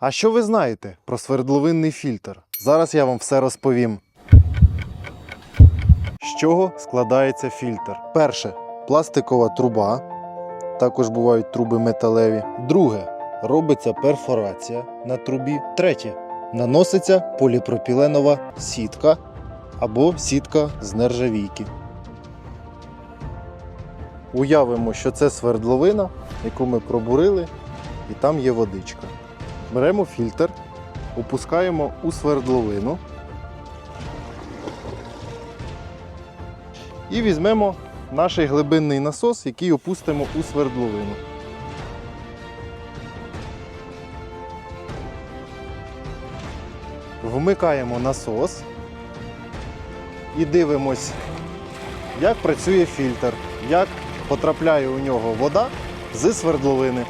А що ви знаєте про свердловинний фільтр? Зараз я вам все розповім. З чого складається фільтр? Перше пластикова труба. Також бувають труби металеві. Друге робиться перфорація на трубі. Третє наноситься поліпропіленова сітка або сітка з нержавійки. Уявимо, що це свердловина, яку ми пробурили, і там є водичка. Беремо фільтр, опускаємо у свердловину і візьмемо наш глибинний насос, який опустимо у свердловину. Вмикаємо насос і дивимось, як працює фільтр, як потрапляє у нього вода з свердловини.